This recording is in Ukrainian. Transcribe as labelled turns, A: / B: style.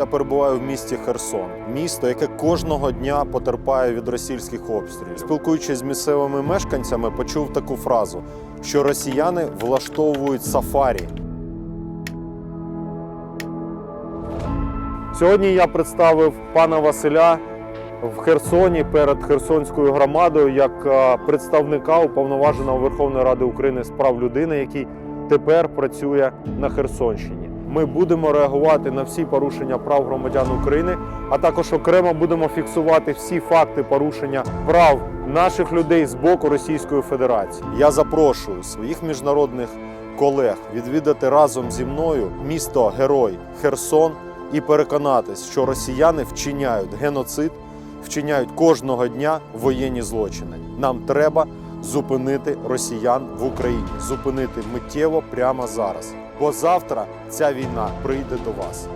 A: Я перебуваю в місті Херсон, місто, яке кожного дня потерпає від російських обстрілів. Спілкуючись з місцевими мешканцями, почув таку фразу, що росіяни влаштовують сафарі. Сьогодні я представив пана Василя в Херсоні перед Херсонською громадою як е, представника уповноваженого Верховної Ради України з прав людини, який тепер працює на Херсонщині. Ми будемо реагувати на всі порушення прав громадян України, а також окремо будемо фіксувати всі факти порушення прав наших людей з боку Російської Федерації. Я запрошую своїх міжнародних колег відвідати разом зі мною місто Герой Херсон і переконатись, що росіяни вчиняють геноцид, вчиняють кожного дня воєнні злочини. Нам треба зупинити росіян в Україні, зупинити миттєво прямо зараз. Бо завтра ця війна прийде до вас.